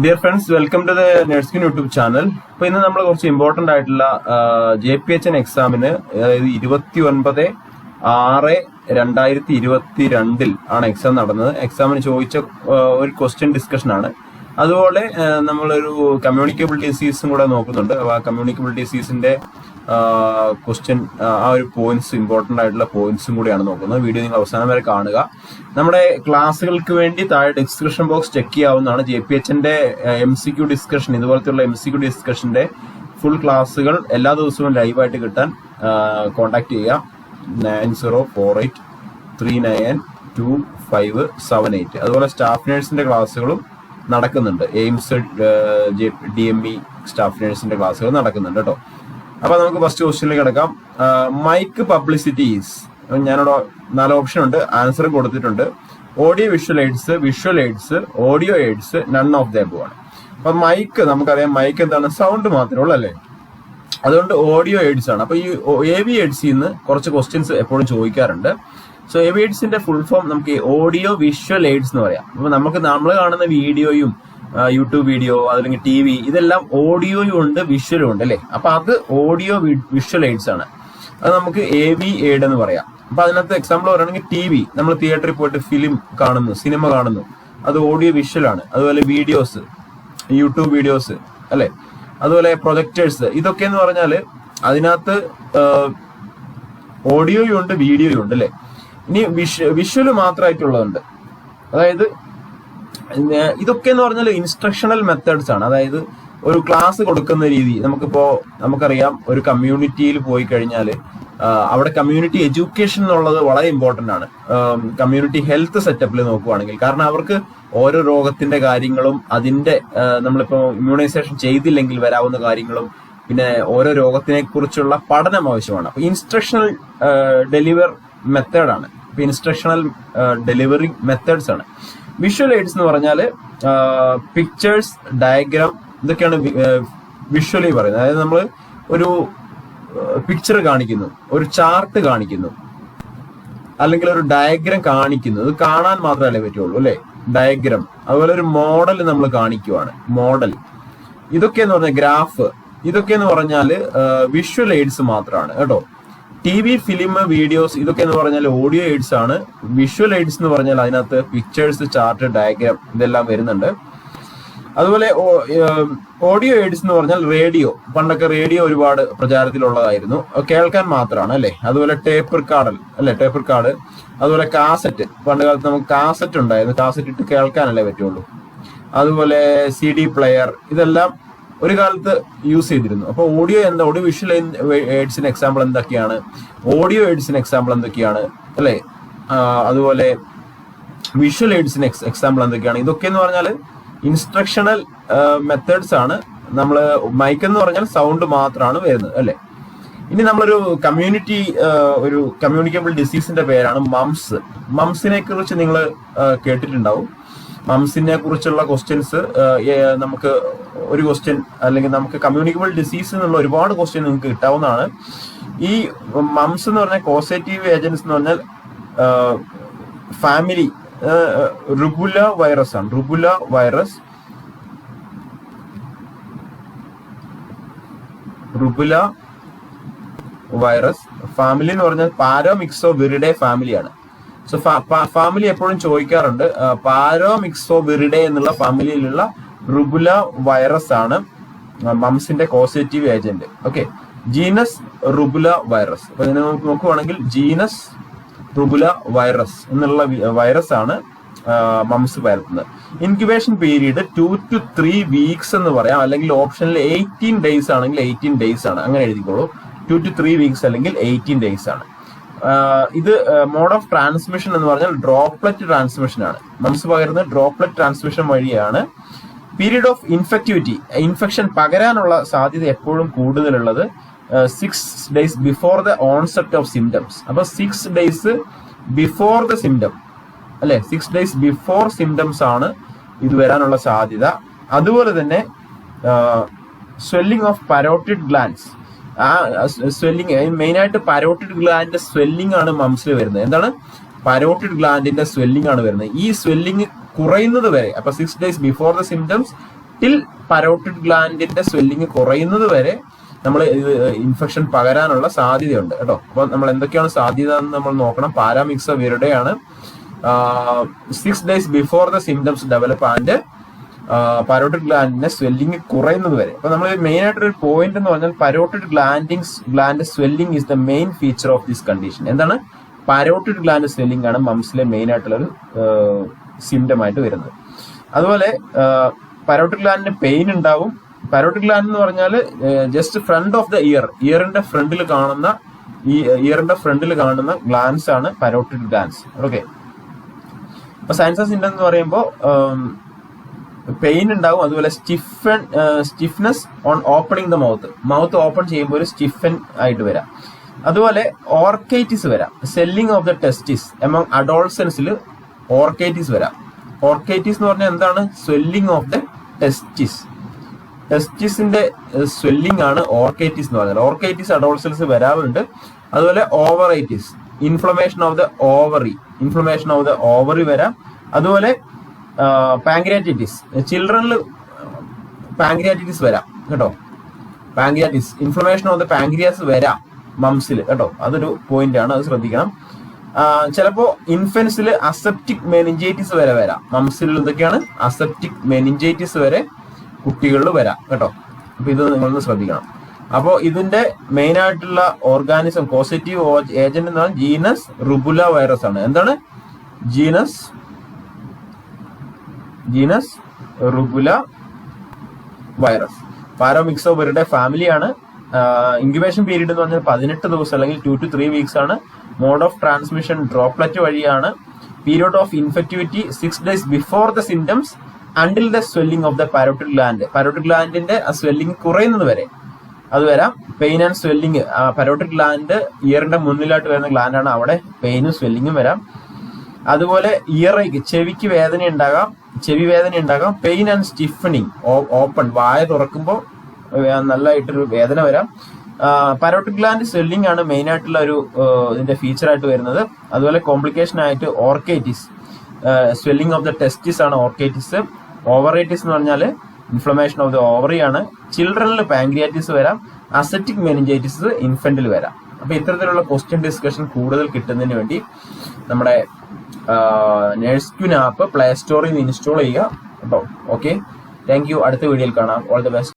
Dear friends welcome to the nursing YouTube channel അപ്പൊ ഇന്ന് നമ്മൾ കുറച്ച് ഇമ്പോർട്ടന്റ് ആയിട്ടുള്ള ജെ പി എച്ച് എൻ എക്സാമിന് അതായത് ഇരുപത്തി ഒൻപത് ആറ് രണ്ടായിരത്തി ഇരുപത്തി രണ്ടിൽ ആണ് എക്സാം നടന്നത്. എക്സാമിന് ചോദിച്ച ഒരു ക്വസ്റ്റ്യൻ ഡിസ്കഷൻ ആണ്. അതുപോലെ നമ്മളൊരു കമ്മ്യൂണിക്കബിൾ ഡിസീസും കൂടെ നോക്കുന്നുണ്ട്. ആ കമ്മ്യൂണിക്കബിൾ ഡിസീസിന്റെ ക്വസ്റ്റ്യൻ ആ ഒരു പോയിന്റ്സ് ഇമ്പോർട്ടന്റ് ആയിട്ടുള്ള പോയിന്റ്സും കൂടിയാണ് നോക്കുന്നത്. വീഡിയോ നിങ്ങൾ അവസാനം വരെ കാണുക. നമ്മുടെ ക്ലാസ്സുകൾക്ക് വേണ്ടി താഴെ ഡിസ്ക്രിപ്ഷൻ ബോക്സ് ചെക്ക് ചെയ്യാവുന്നതാണ്. ജെ പി എച്ചിന്റെ എം സി ക്യു ഡിസ്കഷൻ ഇതുപോലത്തെയുള്ള എം സി ക്യു ഡിസ്കഷന്റെ ഫുൾ ക്ലാസ്സുകൾ എല്ലാ ദിവസവും ലൈവായിട്ട് കിട്ടാൻ കോൺടാക്ട് ചെയ്യുക. Nine zero four eight three nine two five seven eight. അതുപോലെ സ്റ്റാഫ് നേഴ്സിന്റെ ക്ലാസ്സുകളും നടക്കുന്നുണ്ട്. AIIMS D M E staff നേഴ്സിന്റെ ക്ലാസ്സുകൾ നടക്കുന്നുണ്ട് കേട്ടോ. അപ്പൊ നമുക്ക് ഫസ്റ്റ് ക്വസ്റ്റ്യനിൽ കിടക്കാം. മൈക്ക് പബ്ലിസിറ്റീസ് ഞാനിവിടെ നാല് ഓപ്ഷൻ ഉണ്ട്. ആൻസർ കൊടുത്തിട്ടുണ്ട്. Audio visual aids visual aids audio aids none of the ആണ്. അപ്പൊ മൈക്ക് നമുക്കറിയാം മൈക്ക് എന്താണ്? സൗണ്ട് മാത്രമേ ഉള്ളൂ അല്ലേ? അതുകൊണ്ട് ഓഡിയോ എയ്ഡ്സ് ആണ്. അപ്പൊ ഈ എ വി എയ്ഡ്സിൽ കുറച്ച് ക്വസ്റ്റ്യൻസ് എപ്പോഴും ചോദിക്കാറുണ്ട്. സോ എയ്ഡ്സിന്റെ ഫുൾ ഫോം നമുക്ക് ഓഡിയോ വിഷ്വൽ എയ്ഡ്സ് എന്ന് പറയാം. അപ്പൊ നമുക്ക് നമ്മൾ കാണുന്ന വീഡിയോയും യൂട്യൂബ് വീഡിയോ അല്ലെങ്കിൽ ടി വി ഇതെല്ലാം ഓഡിയോയും ഉണ്ട് വിഷ്വലും ഉണ്ട് അല്ലേ? അപ്പൊ അത് ഓഡിയോ വിഷ്വൽ എയ്ഡ്സ് ആണ്. അത് നമുക്ക് എ വി എയ്ഡ് എന്ന് പറയാം. അപ്പൊ അതിനകത്ത് എക്സാമ്പിൾ പറയുകയാണെങ്കിൽ ടി വി നമ്മൾ തിയേറ്ററിൽ പോയിട്ട് ഫിലിം കാണുന്നു സിനിമ കാണുന്നു. അത് ഓഡിയോ വിഷ്വൽ ആണ്. അതുപോലെ വീഡിയോസ് യൂട്യൂബ് വീഡിയോസ് അല്ലെ? അതുപോലെ പ്രൊജക്ടേഴ്സ് ഇതൊക്കെ എന്ന് പറഞ്ഞാൽ അതിനകത്ത് ഓഡിയോയും ഉണ്ട് വീഡിയോയും ഉണ്ട് അല്ലെ? ഇനി വിഷ് വിഷ്വൽ മാത്രമായിട്ടുള്ളതുണ്ട് അതായത് ഇതൊക്കെ എന്ന് പറഞ്ഞാൽ ഇൻസ്ട്രക്ഷണൽ മെത്തേഡ്സ് ആണ്. അതായത് ഒരു ക്ലാസ് കൊടുക്കുന്ന രീതി. നമുക്കിപ്പോ നമുക്കറിയാം ഒരു കമ്മ്യൂണിറ്റിയിൽ പോയി കഴിഞ്ഞാൽ അവിടെ കമ്മ്യൂണിറ്റി എഡ്യൂക്കേഷൻ എന്നുള്ളത് വളരെ ഇമ്പോർട്ടന്റ് ആണ്. കമ്മ്യൂണിറ്റി ഹെൽത്ത് സെറ്റപ്പിൽ നോക്കുവാണെങ്കിൽ. കാരണം അവർക്ക് ഓരോ രോഗത്തിന്റെ കാര്യങ്ങളും അതിന്റെ നമ്മളിപ്പോ ഇമ്മ്യൂണൈസേഷൻ ചെയ്തില്ലെങ്കിൽ വരാവുന്ന കാര്യങ്ങളും പിന്നെ ഓരോ രോഗത്തിനെ കുറിച്ചുള്ള പഠനം ആവശ്യമാണ്. ഇൻസ്ട്രക്ഷണൽ ഡെലിവർ മെത്തേഡാണ് ഇൻസ്ട്രക്ഷണൽ ഡെലിവറി മെത്തേഡ്സ് ആണ്. വിഷ്വൽ എയ്ഡ്സ് എന്ന് പറഞ്ഞാൽ പിക്ചേഴ്സ് ഡയഗ്രാം ഇതൊക്കെയാണ് വിഷ്വലി പറയുന്നത്. അതായത് നമ്മൾ ഒരു പിക്ചർ കാണിക്കുന്നു ഒരു ചാർട്ട് കാണിക്കുന്നു അല്ലെങ്കിൽ ഒരു ഡയഗ്രം കാണിക്കുന്നു. ഇത് കാണാൻ മാത്രമല്ലേ പറ്റുള്ളൂ അല്ലെ? ഡയഗ്രം അതുപോലെ ഒരു മോഡൽ നമ്മൾ കാണിക്കുവാണ് മോഡൽ ഇതൊക്കെ എന്ന് പറഞ്ഞാൽ ഗ്രാഫ് ഇതൊക്കെ എന്ന് പറഞ്ഞാൽ വിഷ്വൽ എയ്ഡ്സ് മാത്രമാണ് കേട്ടോ? ടി വി ഫിലിം വീഡിയോസ് ഇതൊക്കെ എന്ന് പറഞ്ഞാൽ ഓഡിയോ എയ്ഡ്സ് ആണ്. വിഷ്വൽ എയ്ഡ്സ് എന്ന് പറഞ്ഞാൽ അതിനകത്ത് പിക്ചേഴ്സ് ചാർട്ട് ഡയഗ്രാം ഇതെല്ലാം വരുന്നുണ്ട്. അതുപോലെ ഓഡിയോ എയ്ഡ്സ് എന്ന് പറഞ്ഞാൽ റേഡിയോ. പണ്ടൊക്കെ റേഡിയോ ഒരുപാട് പ്രചാരത്തിലുള്ളതായിരുന്നു. കേൾക്കാൻ മാത്രമാണ് അല്ലെ? അതുപോലെ ടേപ്പ് കാർഡൽ അല്ലെ? ടേപ്പ് കാർഡ് അതുപോലെ കാസറ്റ്. പണ്ട് കാലത്ത് നമുക്ക് കാസറ്റ് ഉണ്ടായിരുന്നു. കാസറ്റ് ഇട്ട് കേൾക്കാനല്ലേ പറ്റുള്ളൂ. അതുപോലെ സി ഡി പ്ലെയർ. ഇതെല്ലാം ഒരു കാലത്ത് യൂസ് ചെയ്തിരുന്നു. അപ്പോൾ ഓഡിയോ എന്താ? ഓഡിയോ വിഷ്വൽ എയ്ഡ്സിന് എക്സാമ്പിൾ എന്തൊക്കെയാണ്? ഓഡിയോ എയ്ഡ്സിന് എക്സാമ്പിൾ എന്തൊക്കെയാണ്? അല്ലേ? അതുപോലെ വിഷ്വൽ എയ്ഡ്സിന് എക്സാമ്പിൾ എന്തൊക്കെയാണ്? ഇതൊക്കെ എന്ന് പറഞ്ഞാൽ ഇൻസ്ട്രക്ഷണൽ മെത്തേഡ്സ് ആണ്. നമ്മൾ മൈക്ക് എന്ന് പറഞ്ഞാൽ സൗണ്ട് മാത്രമാണ് വരുന്നത് അല്ലേ? ഇനി നമ്മളൊരു കമ്മ്യൂണിറ്റി ഒരു കമ്മ്യൂണിക്കബിൾ ഡിസീസിന്റെ പേരാണ് മംസ് മംസിനെ കുറിച്ച് നിങ്ങൾ കേട്ടിട്ടുണ്ടാവും. മംസിനെ കുറിച്ചുള്ള ക്വസ്റ്റ്യൻസ് നമുക്ക് ഒരു ക്വസ്റ്റ്യൻ അല്ലെങ്കിൽ നമുക്ക് കമ്മ്യൂണിക്കബിൾ ഡിസീസ് എന്നുള്ള ഒരുപാട് ക്വസ്റ്റ്യൻ നിങ്ങൾക്ക് കിട്ടാവുന്നതാണ്. ഈ മംസ് എന്ന് പറഞ്ഞാൽ കോസേറ്റീവ് ഏജൻസ് എന്ന് പറഞ്ഞാൽ ഫാമിലി റുബുല വൈറസ് ആണ്. Rubula virus rubula virus family എന്ന് പറഞ്ഞാൽ പാരോമിക്സോ വിറിഡെ ഫാമിലിയാണ് സോ ഫാമിലി എപ്പോഴും ചോദിക്കാറുണ്ട് പാരോമിക്സോ വിറിഡെ എന്നുള്ള ഫാമിലിയിലുള്ള റുബുല വൈറസ് ആണ് മംസിന്റെ causative agent okay genus rubula virus അപ്പൊ ഇതിനെ നോക്കുവാണെങ്കിൽ ജീനസ് റുബുല വൈറസ് എന്നുള്ള വൈറസ് ആണ് mumps പരത്തുന്നത്. Incubation period two to three weeks എന്ന് പറയാം. അല്ലെങ്കിൽ ഓപ്ഷനിൽ എയ്റ്റീൻ ഡേയ്സ് ആണെങ്കിൽ എയ്റ്റീൻ ഡേയ്സ് ആണ്. അങ്ങനെ എഴുതിക്കോളൂ. ടു ടു ത്രീ വീക്സ് അല്ലെങ്കിൽ എയ്റ്റീൻ ഡേയ്സ് ആണ്. ഇത് മോഡ് ഓഫ് ട്രാൻസ്മിഷൻ എന്ന് പറഞ്ഞാൽ ഡ്രോപ്ലെറ്റ് ട്രാൻസ്മിഷൻ ആണ്. മംസ് പകരുന്ന ഡ്രോപ്ലെറ്റ് ട്രാൻസ്മിഷൻ വഴിയാണ്. പീരീഡ് ഓഫ് ഇൻഫെക്ടിവിറ്റി ഇൻഫെക്ഷൻ പകരാനുള്ള സാധ്യത എപ്പോഴും കൂടുതലുള്ളത് six days before the onset of symptoms അപ്പൊ six days before the symptom അല്ലെ? സിക്സ് ഡേയ്സ് ബിഫോർ സിംറ്റംസ് ആണ് ഇത് വരാനുള്ള സാധ്യത. അതുപോലെ തന്നെ സ്വെല്ലിംഗ് ഓഫ് പരോട്ടിഡ് ഗ്ലാൻസ് ആ സ്വെല്ലിങ് മെയിനായിട്ട് പരോട്ടിഡ് ഗ്ലാൻഡിന്റെ സ്വെല്ലിംഗ് ആണ് മംസിൽ വരുന്നത്. എന്താണ്? പരോട്ടിഡ് ഗ്ലാൻഡിന്റെ സ്വെല്ലിംഗ് ആണ് വരുന്നത്. ഈ സ്വെല്ലിംഗ് കുറയുന്നത് വരെ അപ്പൊ six days before the symptoms till parotid ഗ്ലാൻഡിന്റെ swelling കുറയുന്നത് വരെ നമ്മൾ ഇൻഫെക്ഷൻ പകരാനുള്ള സാധ്യതയുണ്ട് കേട്ടോ. അപ്പൊ നമ്മൾ എന്തൊക്കെയാണ് സാധ്യത എന്ന് നമ്മൾ നോക്കണം. പാരാമിക്സ വിരുടെയാണ് six days before the symptoms develop and parotid ഗ്ലാൻഡിന്റെ swelling കുറയുന്നത് വരെ. അപ്പൊ നമ്മൾ മെയിൻ ആയിട്ട് ഒരു പോയിന്റ് എന്ന് പറഞ്ഞാൽ parotid glanding gland swelling is the main feature of this condition എന്താണ്? പരോട്ടിഡ് ഗ്ലാൻഡ് സ്വെല്ലിംഗ് ആണ് മംസിലെ മെയിൻ ആയിട്ടുള്ള ഒരു സിംറ്റം ആയിട്ട് വരുന്നത്. അതുപോലെ പരോട്ടിഡ് ഗ്ലാൻഡിന് പെയിൻ ഉണ്ടാവും. പരോട്ടിഡ് ഗ്ലാൻഡ് എന്ന് പറഞ്ഞാൽ just front of the ear ഇയറിന്റെ ഫ്രണ്ടിൽ കാണുന്ന ഈ ഇയറിന്റെ ഫ്രണ്ടിൽ കാണുന്ന ഗ്ലാൻസ് ആണ് പരോട്ടിഡ് ഗ്ലാൻസ് ഓക്കെ അപ്പൊ സയൻസസ് ഇൻഡെന്ന് പറയുമ്പോൾ പെയിൻ ഉണ്ടാവും. അതുപോലെ stiffen stiffness on opening the mouth mouth open ചെയ്യുമ്പോൾ ഒരു സ്റ്റിഫൻ ആയിട്ട് വരാം. അതുപോലെ ഓർക്കൈറ്റിസ് വരാം. Swelling of the testis among അഡോൾസൻസിൽ orchitis വരാം. ഓർക്കൈറ്റിസ് എന്ന് പറഞ്ഞാൽ എന്താണ്? സ്വെല്ലിംഗ് ഓഫ് ദ ടെസ്റ്റിസ് ടെസ്റ്റിസിന്റെ സ്വെല്ലിംഗ് ആണ് ഓർക്കൈറ്റിസ് എന്ന് പറയുന്നത് ഓർക്കൈറ്റിസ് അഡോൾസൻസ് വരാറുണ്ട്. അതുപോലെ ovaritis inflammation of the ovary inflammation of the ovary വരാം. അതുപോലെ പാങ്ക്രിയാറ്റിറ്റിസ് ചിൽഡ്രനിൽ പാങ്ക്രിയാറ്റിറ്റിസ് വരാം കേട്ടോ. Pancreatitis inflammation of the pancreas വരാം മംസിൽ കേട്ടോ. അതൊരു പോയിന്റ് ആണ് അത് ശ്രദ്ധിക്കണം. ചിലപ്പോൾ ഇൻഫൻസിൽ അസെപ്റ്റിക് മെനിഞ്ചൈറ്റിസ് വരെ വരാം. മംസിൽ എന്തൊക്കെയാണ് അസെപ്റ്റിക് മെനിഞ്ചൈറ്റിസ് വരെ കുട്ടികളിൽ വരാം കേട്ടോ. അപ്പൊ ഇത് നിങ്ങളൊന്ന് ശ്രദ്ധിക്കണം. അപ്പോൾ ഇതിന്റെ മെയിൻ ആയിട്ടുള്ള ഓർഗാനിസം പോസിറ്റീവ് ഏജന്റ് എന്ന് പറഞ്ഞാൽ ജീനസ് റുബുല വൈറസ് ആണ്. എന്താണ്? ജീനസ് ജീനസ് റുബുല വൈറസ് പാരോമിക്സോബറുടെ ഫാമിലിയാണ് ഇൻക്യുബേഷൻ പീരീഡ് എന്ന് പറഞ്ഞാൽ പതിനെട്ട് ദിവസം അല്ലെങ്കിൽ ടു ടു ത്രീ വീക്സ് ആണ്. മോഡ് ഓഫ് ട്രാൻസ്മിഷൻ ഡ്രോപ്ലെറ്റ് വഴിയാണ്. Period of infectivity six days before the symptoms until the swelling of the parotid gland parotid ഗ്ലാൻഡിന്റെ swelling കുറയുന്നത് വരെ. അത് വരാം. Pain and swelling parotid gland ഇയറിന്റെ മുന്നിലായിട്ട് വരുന്ന ഗ്ലാൻഡാണ് അവിടെ പെയിനും സ്വെല്ലിങ്ങും വരാം. അതുപോലെ ഇയറേക്ക് ചെവിക്ക് വേദന ഉണ്ടാകാം ചെവി വേദന ഉണ്ടാകാം. പെയിൻ ആൻഡ് സ്റ്റിഫനിങ് ഓപ്പൺ വായ തുറക്കുമ്പോൾ നല്ലതായിട്ടൊരു വേദന വരാം. പരോട്ടിക് ഗ്ലാൻഡ് സ്വെല്ലിംഗ് ആണ് മെയിൻ ആയിട്ടുള്ള ഒരു ഇതിന്റെ ഫീച്ചർ ആയിട്ട് വരുന്നത്. അതുപോലെ കോംപ്ലിക്കേഷൻ ആയിട്ട് orchitis swelling of the testis ആണ് ഓർക്കേറ്റിസ് ഓവറേറ്റിസ് എന്ന് പറഞ്ഞാൽ ഇൻഫ്ലമേഷൻ ഓഫ് ദ ഓവറി ആണ്. ചിൽഡ്രനിൽ പാങ്ക്രിയാറ്റിസ് വരാം. അസറ്റിക് മെനിഞ്ചൈറ്റിസ് ഇൻഫന്റിൽ വരാം. അപ്പൊ ഇത്തരത്തിലുള്ള ക്വസ്റ്റ്യൻ ഡിസ്കഷൻ കൂടുതൽ കിട്ടുന്നതിന് വേണ്ടി നമ്മുടെ നേഴ്സ് ക്യൂൻ ആപ്പ് പ്ലേ സ്റ്റോറിൽ നിന്ന് ഇൻസ്റ്റാൾ ചെയ്യുക. കേട്ടോ ഓക്കെ താങ്ക് യു അടുത്ത വീഡിയോയിൽ കാണാം. All the best